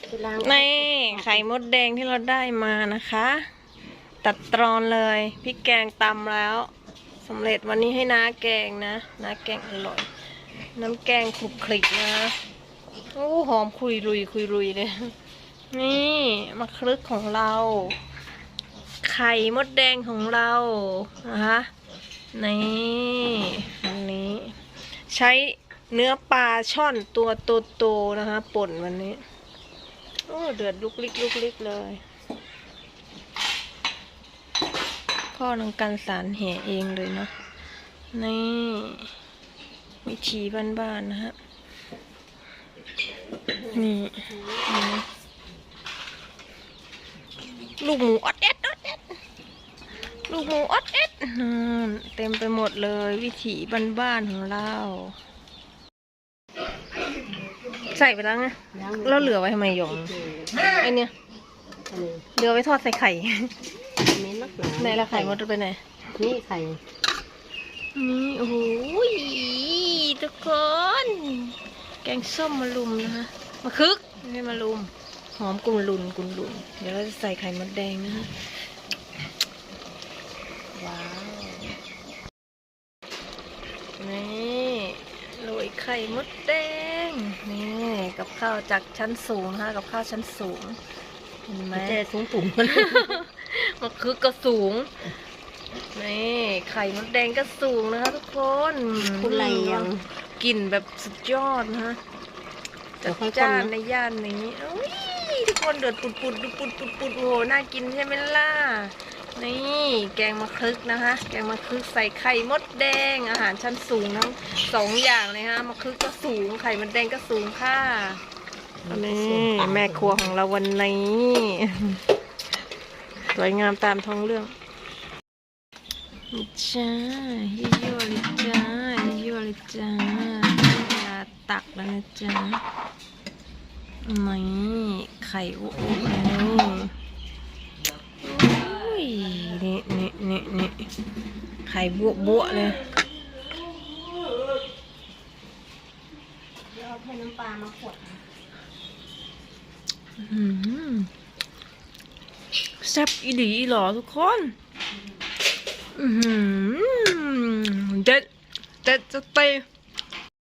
ไปล้างนี่ไข่มดแดงที่เราได้มานะคะ ตัดตรอนเลยพริกแกงตำแล้วสำเร็จวันนี้ให้น้าแกงนะน้าแกงอร่อย น้ำแกงคลุกคลิกนะโอ้หอมคุยรุยคุยรุยเลยนี่มะคลึกของเรา ไข่มดแดงของเรานะคะนี่วันนี้ ใช้เนื้อปลาช่อนตัวโตๆนะคะ ป่นวันนี้ อ้เดือดลุกลิกลุกลิกเลยพ่อนังกันสารแห่เองเลยเนาะนี่วิธีบ้านๆนะฮะนี่นี่ ลูกหมูอดเอ็ดอดเอ็ดลูกหมูอดเอ็ดเต็มไปหมดเลย วิถีบ้านๆของเรา ใส่ไปแล้วไงล้างแล้วเหลือไว้ทำไมหยงไอเนี่ยอันนี้เหลือไว้ทอดใส่ไข่เม้นนักหนาไหนละไข่มดไปไหนนี่ไข่นี่โอ้โหทุกคน แกงส้มมะลุมนะคะมะคึกไม่ใช่มะลุมหอมกุนลุนกุนลุนเดี๋ยวเราจะใส่ไข่มดแดงนะคะว้าวนี่โรยไข่มดแดง นี่กับข้าวจากชั้นสูงนะคะกับข้าวชั้นสูงเห็นไหมแต่สูงปุ่มมันมะคึกก็สูงนี่ไข่มดแดงก็สูงนะคะทุกคนคุณไรยังกลิ่นแบบสุดยอดนะฮะเดี๋จัยวค่อยดจ้านคนนะในย่านนี้อุ้ยทุกคนเดือดปุดปุดปุดปุดปุดปุดโอ้โหน่ากินใช่ไหมล่ะ นี่แกงมะคึกนะคะ แกงมะคึกใส่ไข่มดแดงอาหารชั้นสูงทั้งสองอย่างเลยฮะมะคึกก็สูงไข่มดแดงก็สูงค่ะนี่แม่ครัวของเราวันนี้สวยงามตามท้องเรื่องนี่จ้ายั่วเลยจ้ายั่วเลยจ้าเวลาตักแล้วนะจ้านี่ไข่โอ้โหอุ้ ยนี่นี่นี่นี่ไข่บวบวๆเลยเดี๋ยวเอาแค่น้ำปลามาขวดอืมแซ่บอีหลีอีหลอทุกคน อือหือเด็ดเด็ดจะเตะ